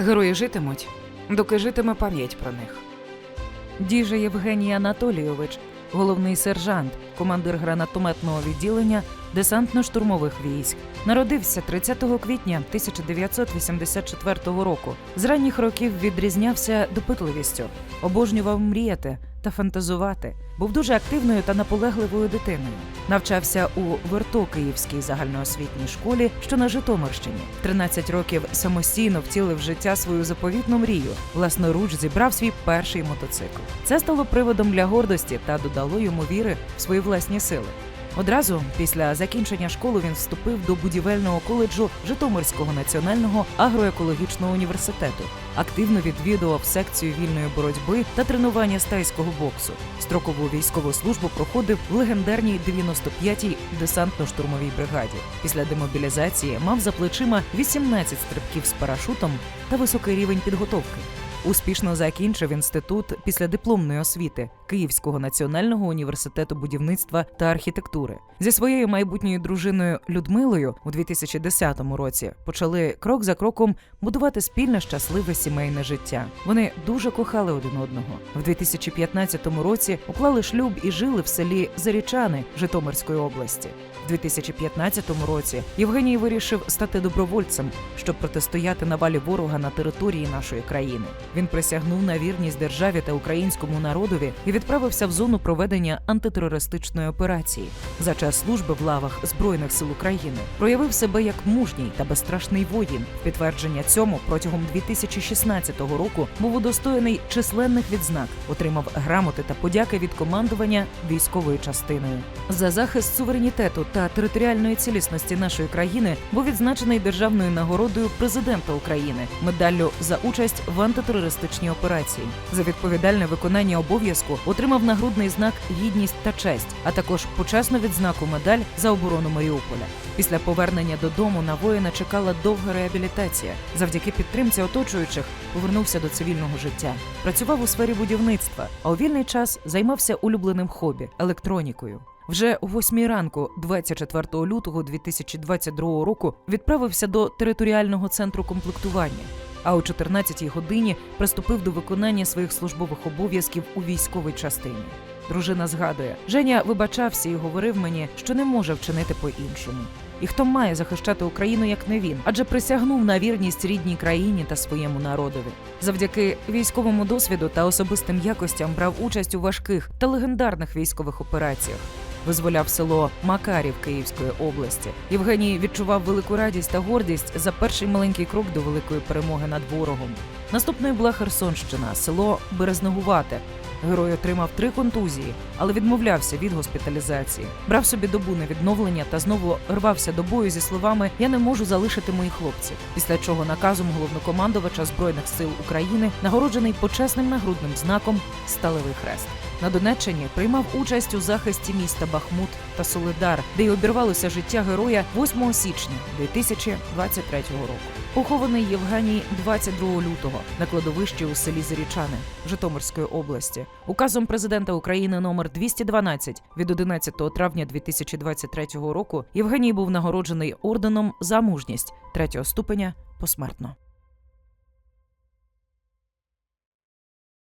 Герої житимуть, доки житиме пам'ять про них. Діже Євгеній Анатолійович, головний сержант, командир гранатометного відділення десантно-штурмових військ. Народився 30 квітня 1984 року. З ранніх років відрізнявся допитливістю, обожнював мріяти та фантазувати. Був дуже активною та наполегливою дитиною. Навчався у Верто-Київській загальноосвітній школі, що на Житомирщині. 13 років самостійно втілив життя свою заповітну мрію. Власноруч зібрав свій перший мотоцикл. Це стало приводом для гордості та додало йому віри в свої власні сили. Одразу після закінчення школи він вступив до будівельного коледжу Житомирського національного агроекологічного університету. Активно відвідував секцію вільної боротьби та тренування з тайського боксу. Строкову військову службу проходив в легендарній 95-й десантно-штурмовій бригаді. Після демобілізації мав за плечима 18 стрибків з парашутом та високий рівень підготовки. Успішно закінчив інститут післядипломної освіти Київського національного університету будівництва та архітектури. Зі своєю майбутньою дружиною Людмилою у 2010 році почали крок за кроком будувати спільне щасливе сімейне життя. Вони дуже кохали один одного. В 2015 році уклали шлюб і жили в селі Зарічани Житомирської області. В 2015 році Євгеній вирішив стати добровольцем, щоб протистояти навалі ворога на території нашої країни. Він присягнув на вірність державі та українському народові і відправився в зону проведення антитерористичної операції. За час служби в лавах збройних сил України проявив себе як мужній та безстрашний воїн. Підтвердження цьому протягом 2016 року був удостоєний численних відзнак, отримав грамоти та подяки від командування військовою частиною. За захист суверенітету та територіальної цілісності нашої країни був відзначений державною нагородою президента України, медаллю за участь в антитерористичній операції. За відповідальне виконання обов'язку отримав нагрудний знак Гідність та честь, а також почесну відзнаку медаль за оборону Маріуполя. Після повернення додому на воїна чекала довга реабілітація. Завдяки підтримці оточуючих повернувся до цивільного життя. Працював у сфері будівництва, а у вільний час займався улюбленим хобі електронікою. Вже о 8 ранку, 24 лютого 2022 року, відправився до територіального центру комплектування. А о 14 годині приступив до виконання своїх службових обов'язків у військовій частині. Дружина згадує, Женя вибачався і говорив мені, що не може вчинити по-іншому. І хто має захищати Україну, як не він, адже присягнув на вірність рідній країні та своєму народові. Завдяки військовому досвіду та особистим якостям брав участь у важких та легендарних військових операціях. Визволяв село Макарів Київської області. Євгеній відчував велику радість та гордість за перший маленький крок до великої перемоги над ворогом. Наступною була Херсонщина, село Березнегувате. Герой отримав три контузії, але відмовлявся від госпіталізації. Брав собі добу на відновлення та знову рвався до бою зі словами Я не можу залишити моїх хлопців. Після чого наказом головнокомандувача збройних сил України нагороджений почесним нагрудним знаком Сталевий хрест. На Донеччині приймав участь у захисті міста Бахмут та Солидар, де й обірвалося життя героя 8 січня 2023 року. Похований Євгеній 22 лютого на кладовищі у селі Зарічани Житомирської області. Указом президента України номер 212 від 11 травня 2023 року Євгеній був нагороджений орденом за мужність третього ступеня посмертно.